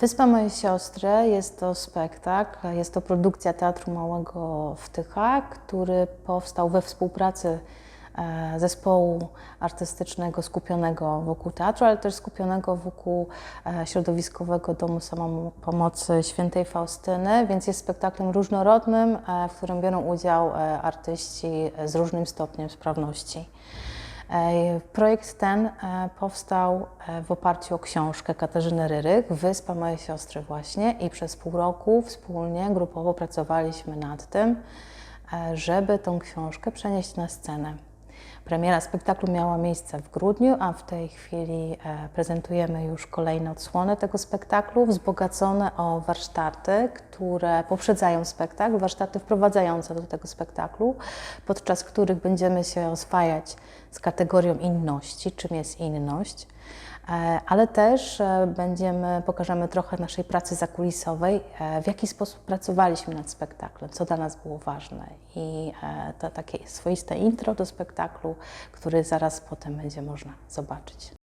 Wyspa mojej siostry jest to spektakl, jest to produkcja Teatru Małego w Tychach, który powstał we współpracy e, zespołu artystycznego skupionego wokół teatru, ale też skupionego wokół e, środowiskowego Domu Samopomocy Świętej Faustyny, więc jest spektaklem różnorodnym, e, w którym biorą udział artyści z różnym stopniem sprawności. E, Projekt ten e, powstał e, w oparciu o książkę Katarzyny Ryrych, Wyspa mojej siostry właśnie i przez pół roku wspólnie, grupowo pracowaliśmy nad tym, żeby tą książkę przenieść na scenę. Premiera spektaklu miała miejsce w grudniu, a w tej chwili e, prezentujemy już kolejne odsłony tego spektaklu, wzbogacone o warsztaty, które poprzedzają spektakl, warsztaty wprowadzające do tego spektaklu, podczas których będziemy się oswajać z kategorią inności, czym jest inność, ale też e, będziemy, pokażemy trochę naszej pracy zakulisowej, e, w jaki sposób pracowaliśmy nad spektaklem, co dla nas było ważne i e, to takie swoiste intro do spektaklu, który zaraz potem będzie można zobaczyć.